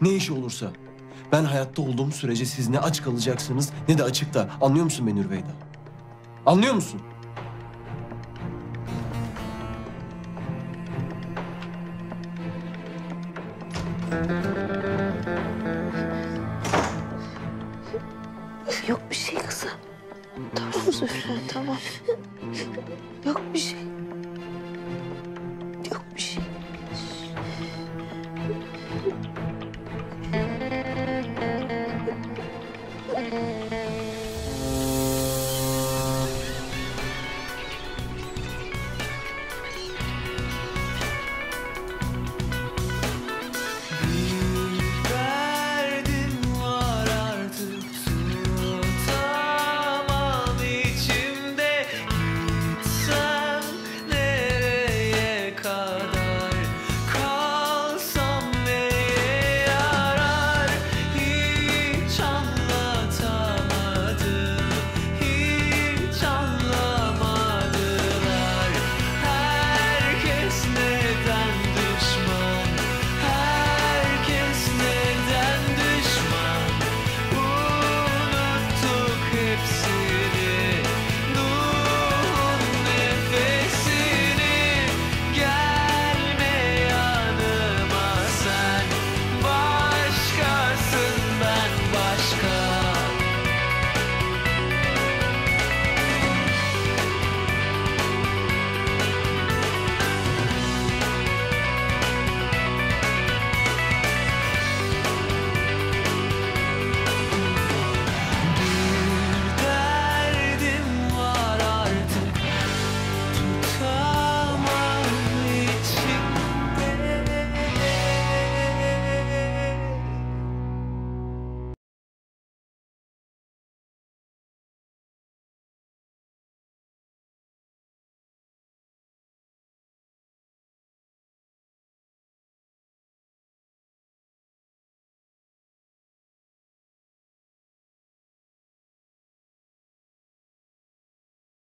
Ne iş olursa. Ben hayatta olduğum sürece siz ne aç kalacaksınız ne de açıkta. Anlıyor musun beni Rüveyda? Anlıyor musun? Yok bir şey kızım. Tamam Zühre tamam. Yok bir şey.